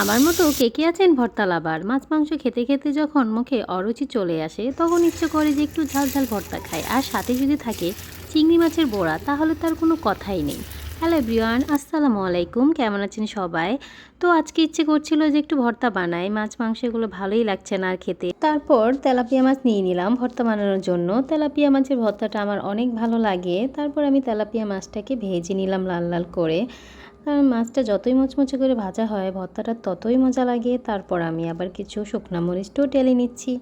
আমার মতো কে কে আছেন ভর্তা লাভার? মাছ, মাংস খেতে খেতে যখন মুখে অরুচি চলে আসে, তখন ইচ্ছে করে যে একটু ঝাল ঝাল ভর্তা খায় আর সাথে যদি থাকে চিংড়ি মাছের বড়া, তাহলে তার কোনো কথাই নেই। হ্যালো এভরিওয়ান, আসসালামু আলাইকুম। কেমন আছেন সবাই? তো আজকে ইচ্ছে করছিল যে একটু ভর্তা বানাই। মাছ, মাংস এগুলো ভালোই লাগছে না আর খেতে। তারপর তেলাপিয়া মাছ নিয়ে নিলাম ভর্তা বানানোর জন্য। তেলাপিয়া মাছের ভর্তাটা আমার অনেক ভালো লাগে। তারপর আমি তেলাপিয়া মাছটাকে ভেজে নিলাম লাল লাল করে। কারণ মাছটা যতই মচমচে করে ভাজা হয়, ভর্তাটা ততই মজা লাগে। তারপর আমি আবার কিছু শুকনো মরিচটাও টেলে নিচ্ছি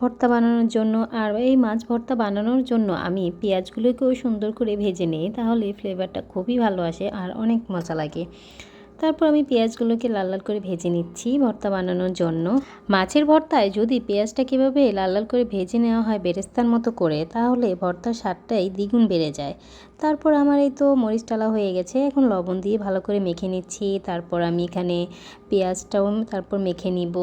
ভর্তা বানানোর জন্য। আর এই মাছ ভর্তা বানানোর জন্য আমি পেঁয়াজগুলোকেও সুন্দর করে ভেজে নিই, তাহলে ফ্লেভারটা খুবই ভালো আসে আর অনেক মজা লাগে। তারপর আমি পেঁয়াজগুলোকে লাল লাল করে ভেজে নিচ্ছি ভর্তা বানানোর জন্য। মাছের ভর্তায় যদি পেঁয়াজটা কীভাবে লাল লাল করে ভেজে নেওয়া হয় বেরেস্তার মতো করে, তাহলে ভর্তার স্বাদটাই দ্বিগুণ বেড়ে যায়। তারপর আমার এই তো মরিচ টালা হয়ে গেছে, এখন লবণ দিয়ে ভালো করে মেখে নিচ্ছি। তারপর আমি এখানে পেঁয়াজটাও তারপর মেখে নিব।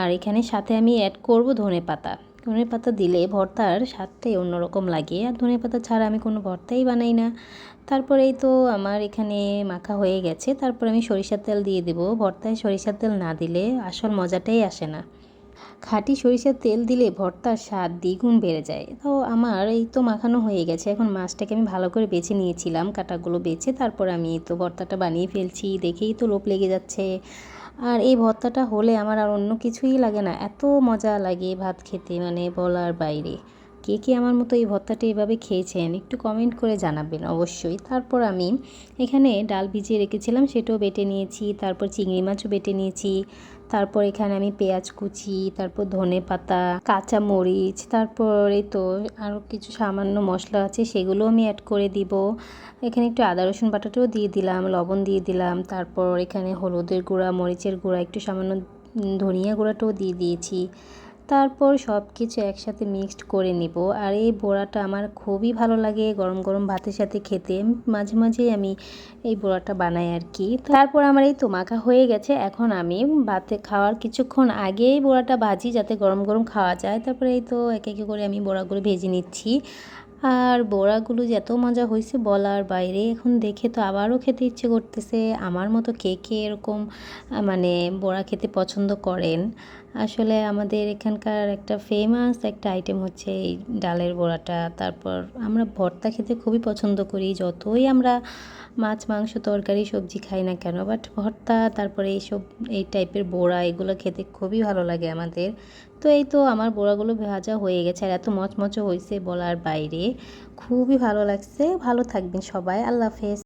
আর এখানে সাথে আমি অ্যাড করব ধনে পাতা ধনে পাতা দিলে ভর্তার স্বাদটাই অন্যরকম লাগে। আর ধনে পাতা ছাড়া আমি কোনো ভর্তাই বানাই না। তারপরেই তো আমার এখানে মাখা হয়ে গেছে। তারপর আমি সরিষার তেল দিয়ে দেবো। ভর্তায় সরিষার তেল না দিলে আসল মজাটাই আসে না। খাঁটি সরিষার তেল দিলে ভর্তার স্বাদ দ্বিগুণ বেড়ে যায়। তো আমার এই তো মাখানো হয়ে গেছে। এখন মাছটাকে আমি ভালো করে বেছে নিয়েছিলাম। কাটাগুলো বেছে তারপর আমি তো ভর্তাটা বানিয়ে ফেলছি। দেখেই তো লোভ লেগে যাচ্ছে। আর এই ভর্তাটা হলে আমার আর অন্য কিছুই লাগে না। এত মজা লাগে ভাত খেতে মানে বলার বাইরে। কে কে আমার মতো এই ভর্তাটা এভাবে খেয়েছেন একটু কমেন্ট করে জানাবেন অবশ্যই। তারপর আমি এখানে ডাল ভিজিয়ে রেখেছিলাম, সেটাও বেটে নিয়েছি, তারপর চিংড়ি মাছও বেটে নিয়েছি, তারপর এখানে আমি পেঁয়াজ কুচি, তারপর ধনে পাতা, কাঁচা মরিচ, তারপরে তো আরও কিছু সামান্য মশলা আছে সেগুলো আমি অ্যাড করে দিব। এখানে একটু আদা, রসুন বাটাটাও দিয়ে দিলাম, লবণ দিয়ে দিলাম, তারপর এখানে হলুদের গুঁড়া, মরিচের গুঁড়া, একটু সামান্য ধনিয়া গুঁড়াটাও দিয়ে দিয়েছি। তারপর সব কিছু একসাথে মিক্সড করে নিব। আর এই বড়াটা আমার খুবই ভালো লাগে গরম গরম ভাতের সাথে খেতে। মাঝে মাঝেই আমি এই বড়াটা বানাই আর কি। তারপর আমার এই তো মাখা হয়ে গেছে। এখন আমি ভাতে খাওয়ার কিছুক্ষণ আগেই বড়াটা ভাজি যাতে গরম গরম খাওয়া যায়। তারপরে এই তো এক এক করে আমি বড়াগুলো ভেজে নিচ্ছি। আর বড়াগুলো যে এত মজা হয়েছে বলার বাইরে, এখন দেখে তো আবারও খেতে ইচ্ছে করতেছে। আমার মতো কে কে এরকম মানে বড়া খেতে পছন্দ করেন? আসলে আমাদের এখানকার একটা ফেমাস একটা আইটেম হচ্ছে এই ডালের বড়াটা। তারপর আমরা ভর্তা খেতে খুবই পছন্দ করি। যতই আমরা মাছ, মাংস, তরকারি, সবজি খাই না কেন বাট ভর্তা, তারপরে এইসব, এই টাইপের বড়া, এগুলো খেতে খুবই ভালো লাগে আমাদের। তো এই তো আমার বড়াগুলো ভাজা হয়ে গেছে আর এত মচমচো হয়েছে বলার বাইরে। খুবই ভালো লাগছে। ভালো থাকবেন সবাই। আল্লাহ হাফেজ।